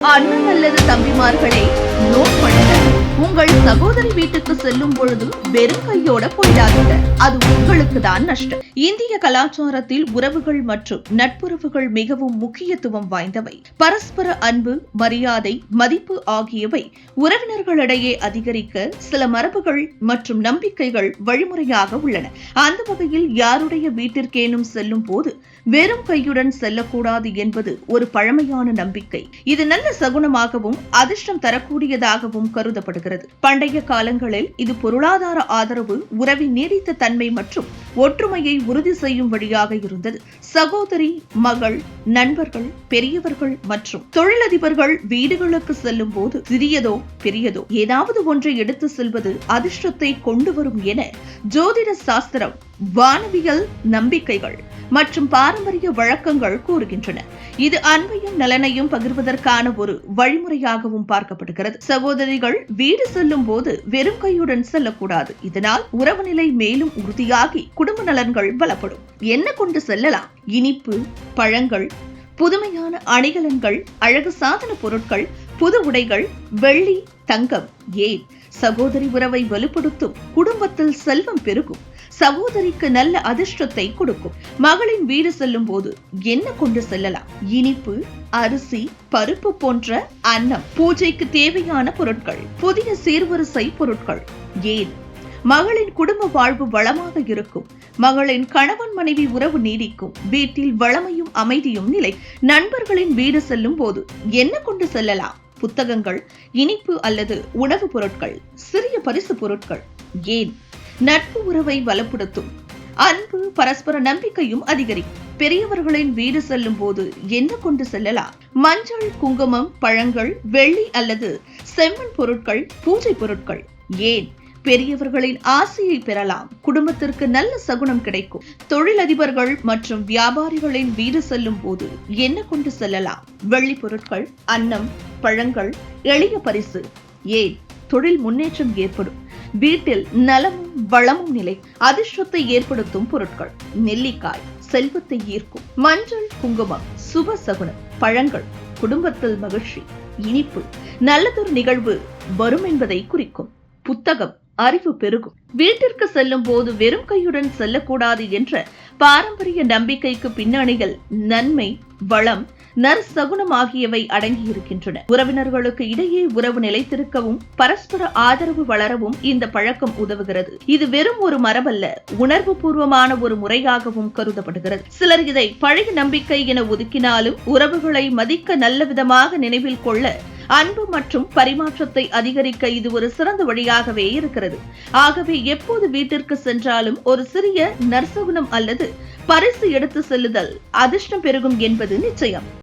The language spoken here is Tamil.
அண்ணன் அல்லது தம்பிமார்களே உங்கள் சகோதரி வீட்டுக்கு செல்லும் பொழுது வெறும் கையோட போயிடாதீங்க. அது உங்களுக்கு தான் நஷ்டம். இந்திய கலாச்சாரத்தில் உறவுகள் மற்றும் நட்புறவுகள் மிகவும் முக்கியத்துவம் வாய்ந்தவை. பரஸ்பர அன்பு மரியாதை மதிப்பு ஆகியவை உறவினர்களிடையே அதிகரிக்க சில மரபுகள் மற்றும் நம்பிக்கைகள் வழிமுறையாக உள்ளன. அந்த வகையில் யாருடைய வீட்டிற்கேனும் செல்லும் போது வெறும் கையுடன் செல்லக்கூடாது என்பது ஒரு பழமையான நம்பிக்கை. இது நல்ல சகுனமாகவும் அதிர்ஷ்டம் தரக்கூடியதாகவும் கருதப்படுகிறது. பண்டைய காலங்களில் இது பொருளாதார ஆதரவு உறவின் நீடித்த தன்மை மற்றும் ஒற்றுமையை உறுதி செய்யும் வழியாக இருந்தது. சகோதரி மகள் நண்பர்கள் பெரியவர்கள் மற்றும் தொழிலதிபர்கள் வீடுகளுக்கு செல்லும் போது சிறியதோ பெரியதோ ஏதாவது ஒன்றை எடுத்து செல்வது அதிர்ஷ்டத்தை கொண்டு வரும் என ஜோதிட சாஸ்திரம் வானவியல் நம்பிக்கைகள். மற்றும் பாரம்பரிய வழக்கங்கள் கூறுகின்றன. இது அன்பையும் நலனையும் பகிர்வதற்கான ஒரு வழிமுறையாகவும் பார்க்கப்படுகிறது. சகோதரிகள் வீடு செல்லும் போது வெறும் கையுடன் செல்லக்கூடாது. இதனால் உறவுநிலை மேலும் உறுதியாகி குடும்ப நலன்கள் பலப்படும். என்ன கொண்டு செல்லலாம்? இனிப்பு பழங்கள் புதுமையான அணிகலன்கள் அழகு சாதன பொருட்கள் புது உடைகள் வெள்ளி தங்கம் ஏன்? சகோதரி உறவை வலுப்படுத்தும் குடும்பத்தில் செல்வம் பெருகும். சகோதரிக்கு நல்ல அதிர்ஷ்டத்தை கொடுக்கும். மகளின் வீடு செல்லும் போது என்ன கொண்டு செல்லலாம்? இனிப்பு அரிசி பருப்பு போன்ற அன்னம் பூஜைக்கு தேவையான பொருட்கள் புதிய சீர்வரிசை பொருட்கள். ஏன்? மகளின் குடும்ப வாழ்வு வளமாக இருக்கும். மகளின் கணவன் மனைவி உறவு நீடிக்கும். வீட்டில் வளமையும் அமைதியும் நிலை. நண்பர்களின் வீடு செல்லும் போது என்ன கொண்டு செல்லலாம்? புத்தகங்கள் இனிப்பு அல்லது உணவுப் பொருட்கள் சிறிய பரிசு பொருட்கள். ஏன்? நட்பு உறவை வலுப்படுத்தும். அன்பு பரஸ்பர நம்பிக்கையும் அதிகரிக்கும். பெரியவர்களின் வீடு செல்லும் போது என்ன கொண்டு செல்லலாம்? மஞ்சள் குங்குமம் பழங்கள் வெள்ளி அல்லது செம்மண் பொருட்கள் பூஜை பொருட்கள். ஏன்? பெரியவர்களின் ஆசையை பெறலாம். குடும்பத்திற்கு நல்ல சகுனம் கிடைக்கும். தொழிலதிபர்கள் மற்றும் வியாபாரிகளின் வீடு செல்லும் போது என்ன கொண்டு செல்லலாம்? வெள்ளி பொருட்கள் அன்னம் பழங்கள் எளிய பரிசு. ஏன்? தொழில் முன்னேற்றம் ஏற்படும். வீட்டில் நலமும் வளமும் நிலை அதிர்ஷ்டத்தை ஏற்படுத்தும் பொருட்கள். நெல்லிக்காய் செல்வத்தை ஈர்க்கும். மஞ்சள் குங்குமம் சுப சகுனம் பழங்கள் குடும்பத்தில் மகிழ்ச்சி இனிப்பு. நல்லதொரு நிகழ்வு வரும் என்பதை குறிக்கும். புத்தகம் அறிவு பெருகும். வீட்டிற்கு செல்லும் போது வெறும் கையுடன் செல்லக்கூடாது என்ற பாரம்பரிய நம்பிக்கைக்கு பின்னணியில் நன்மை வளம் நற்சகுனம் ஆகியவை அடங்கியிருக்கின்றன. உறவினர்களுக்கு இடையே உறவு நிலைத்திருக்கவும் பரஸ்பர ஆதரவு வளரவும் இந்த பழக்கம் உதவுகிறது. இது வெறும் ஒரு மரபல்ல உணர்வு பூர்வமான ஒரு முறையாகவும் கருதப்படுகிறது. சிலர் இதை பழைய நம்பிக்கை என ஒதுக்கினாலும் உறவுகளை மதிக்க நல்ல விதமாக நினைவில் கொள்ள அன்பு மற்றும் பரிமாற்றத்தை அதிகரிக்க இது ஒரு சிறந்த வழியாகவே இருக்கிறது. ஆகவே எப்போது வீட்டிற்கு சென்றாலும் ஒரு சிறிய நற்சகுனம் அல்லது பரிசு எடுத்து செல்லுதல் அதிர்ஷ்டம் பெருகும் என்பது நிச்சயம்.